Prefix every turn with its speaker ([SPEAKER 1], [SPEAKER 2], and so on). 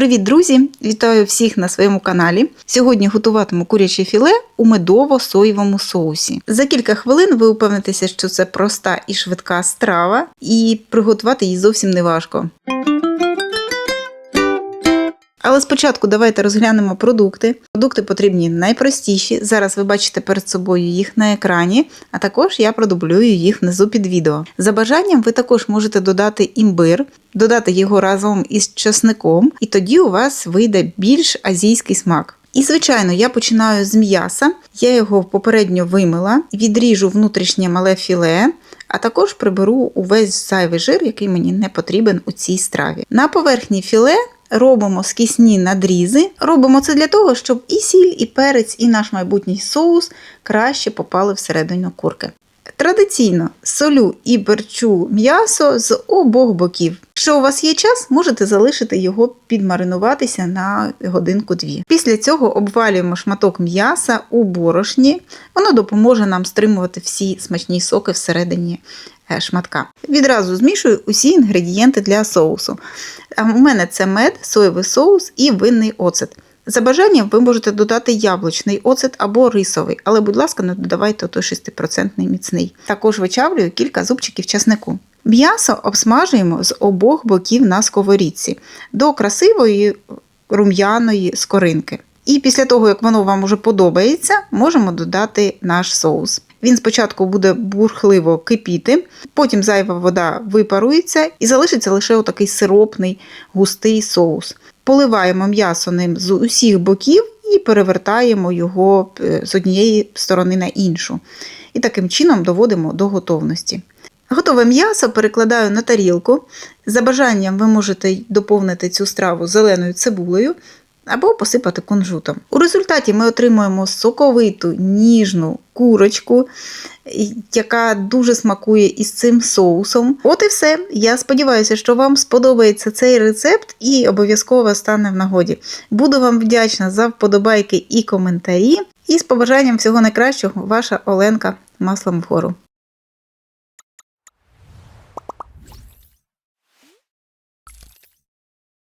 [SPEAKER 1] Привіт, друзі! Вітаю всіх на своєму каналі. Сьогодні готуватиму куряче філе у медово-соєвому соусі. За кілька хвилин ви упевнитеся, що це проста і швидка страва, і приготувати її зовсім не важко. Але спочатку давайте розглянемо продукти. Продукти потрібні найпростіші. Зараз ви бачите перед собою їх на екрані, а також я продублюю їх внизу під відео. За бажанням ви також можете додати імбир, додати його разом із часником, і тоді у вас вийде більш азійський смак. І, звичайно, я починаю з м'яса. Я його попередньо вимила, відріжу внутрішнє мале філе, а також приберу увесь зайвий жир, який мені не потрібен у цій страві. На поверхні філе робимо скісні надрізи. Робимо це для того, щоб і сіль, і перець, і наш майбутній соус краще попали всередину курки. Традиційно солю і перчу м'ясо з обох боків. Якщо у вас є час, можете залишити його підмаринуватися на годинку-дві. Після цього обвалюємо шматок м'яса у борошні, воно допоможе нам стримувати всі смачні соки всередині шматка. Відразу змішую усі інгредієнти для соусу. У мене це мед, соєвий соус і винний оцет. За бажанням ви можете додати яблучний оцет або рисовий, але, будь ласка, не додавайте той 6% міцний. Також вичавлюю кілька зубчиків часнику. М'ясо обсмажуємо з обох боків на сковорідці до красивої рум'яної скоринки. І після того, як воно вам уже подобається, можемо додати наш соус. Він спочатку буде бурхливо кипіти, потім зайва вода випарується і залишиться лише отакий сиропний густий соус. Поливаємо м'ясо ним з усіх боків і перевертаємо його з однієї сторони на іншу. І таким чином доводимо до готовності. Готове м'ясо перекладаю на тарілку. За бажанням ви можете доповнити цю страву зеленою цибулею або посипати кунжутом. У результаті ми отримуємо соковиту ніжну курочку, яка дуже смакує із цим соусом. От і все. Я сподіваюся, що вам сподобається цей рецепт і обов'язково стане в нагоді. Буду вам вдячна за вподобайки і коментарі. І з побажанням всього найкращого, ваша Оленка маслом вгору.